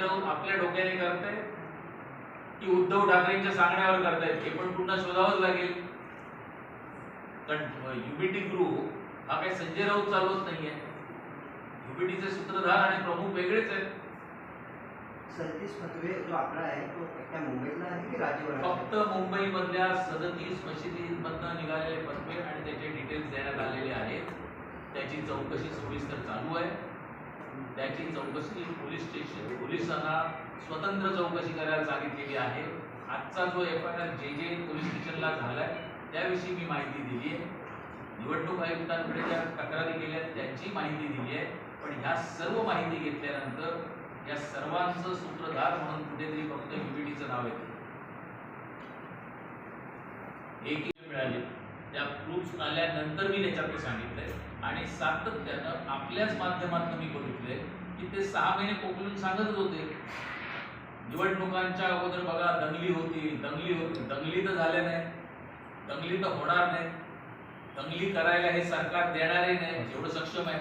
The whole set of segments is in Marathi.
राऊत आपल्या डोक्याने करताय की उद्धव ठाकरेंच्या सांगण्यावर करतायत हे पण पुन्हा शोधावंच लागेल. कारण युबीटी ग्रुप हा काही संजय राऊत चालवत नाहीये. युबीटीचे सूत्रधार आणि प्रमुख वेगळेच आहेत. सदतीस फतवे जो आकडा आहे तो एकट्या मुंबईतला आहे की राज्यभरात फक्त मुंबईमधल्या सदतीस मशिदींमधनं निघालेले फतवे आणि त्याचे डिटेल्स देण्यात आलेले आहेत. त्याची चौकशी सविस्तर चालू आहे. त्याची चौकशी पोलीस स्टेशन पोलिसांना स्वतंत्र चौकशी करायला सांगितलेली आहे. आजचा जो एफ आय आर जे जे पोलीस स्टेशनला झालाय त्याविषयी मी माहिती दिली आहे निवडणूक आयुक्तांकडे ज्या तक्रारी केल्या त्यांची माहिती दिली आहे पण ह्या सर्व माहिती घेतल्यानंतर या सर्वांचं सूत्रधार म्हणून कुठेतरी फक्त युबीटीचं नाव येतं. एक त्या प्रूफ्स आल्यानंतर मी त्याच्याकडे सांगितलंय. आणि सातत्यानं आपल्याच माध्यमातून मी बघितलंय की ते सहा महिने पोकलून सांगतच होते. निवडणुकांच्या अगोदर बघा दंगली होती दंगली होती दंगली तर झाल्या नाही. दंगली तर होणार नाही. दंगली करायला हे सरकार देणारही नाही एवढं सक्षम आहे.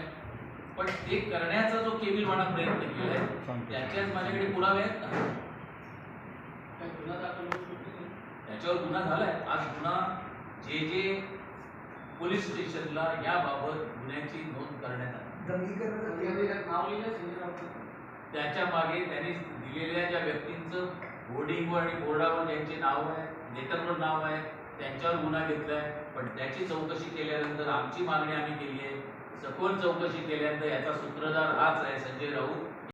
पण ते करण्याचा जो केविलवाणा प्रयत्न केलाय त्याच्यात माझ्याकडे पुरावे आहेत ना त्याच्यावर गुन्हा झालाय. आज गुन्हा जे जे पोलीस स्टेशनला याबाबत गुन्ह्याची नोंद करण्यात आली. त्याच्यामागे त्यांनी दिलेल्या ज्या व्यक्तींचं बोर्डिंगवर आणि बोर्डावर ज्यांचे नाव आहे लेटरवर नाव आहे त्यांच्यावर गुन्हा घेतलाय. पण त्याची चौकशी केल्यानंतर आमची मागणी आम्ही केली आहे. सखोल चौकशी केल्यानंतर याचा सूत्रधार हाच आहे संजय राऊत.